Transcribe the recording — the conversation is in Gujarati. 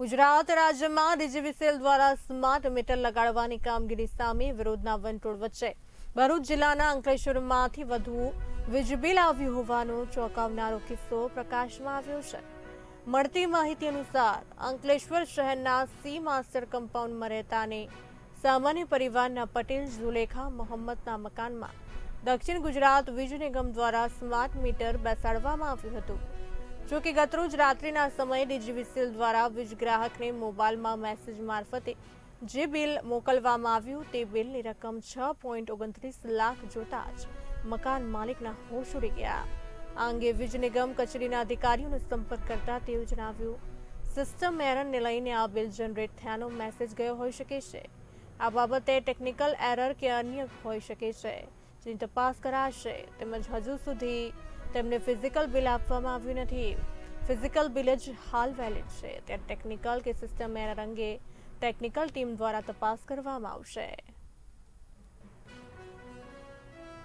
ગુજરાત રાજ્યમાં ડીજીવીસીએલ દ્વારા સ્માર્ટ મીટર લગાડવાની કામગીરી સામે વિરોધના વંટોળ વચ્ચે. ભરૂચ જિલ્લાના અંકલેશ્વરમાંથી વધુ વીજ બિલ આવ્યું હોવાનો ચોંકાવનારો કિસ્સો પ્રકાશમાં આવ્યો છે. મળતી માહિતી અનુસાર, અંકલેશ્વર શહેરના સી માસ્ટર કમ્પાઉન્ડમાં રહેતા અને સામાન્ય પરિવારના પટેલ ઝુલેખા મોહમ્મદના મકાનમાં દક્ષિણ ગુજરાત વીજ નિગમ દ્વારા સ્માર્ટ મીટર બેસાડવામાં આવ્યું હતું. જો કે ગતરોજ રાત્રિના સમયે ડીજીવીસીએલ દ્વારા વીજ ગ્રાહકને મોબાઈલમાં મેસેજ મારફતે જે બિલ મોકલવામાં આવ્યું તે બિલની રકમ છ પોઈન્ટ ઓગણત્રીસ લાખ જોતા જ મકાન માલિકના હોશ ઉડી ગયા. આ અંગે વીજ નિગમ કચેરીના અધિકારીઓનો સંપર્ક કરતા તેઓ જણાવ્યું, સિસ્ટમ એરરને લઈને આ બિલ જનરેટ થયાનો મેસેજ ગયો હોઈ શકે છે. આ બાબતે ટેકનિકલ એરર કે અન્ય હોઈ શકે છે. જેની તપાસ કરાશે તેમજ હજુ સુધી તેમને ફિઝિકલ બિલ આપવામાં આવ્યું નથી. ફિઝિકલ બિલ જ હાલ વેલિડ છે. ત્યાં ટેકનિકલ કે સિસ્ટમ એરર અંગે ટેકનિકલ ટીમ દ્વારા તપાસ કરવામાં આવશે.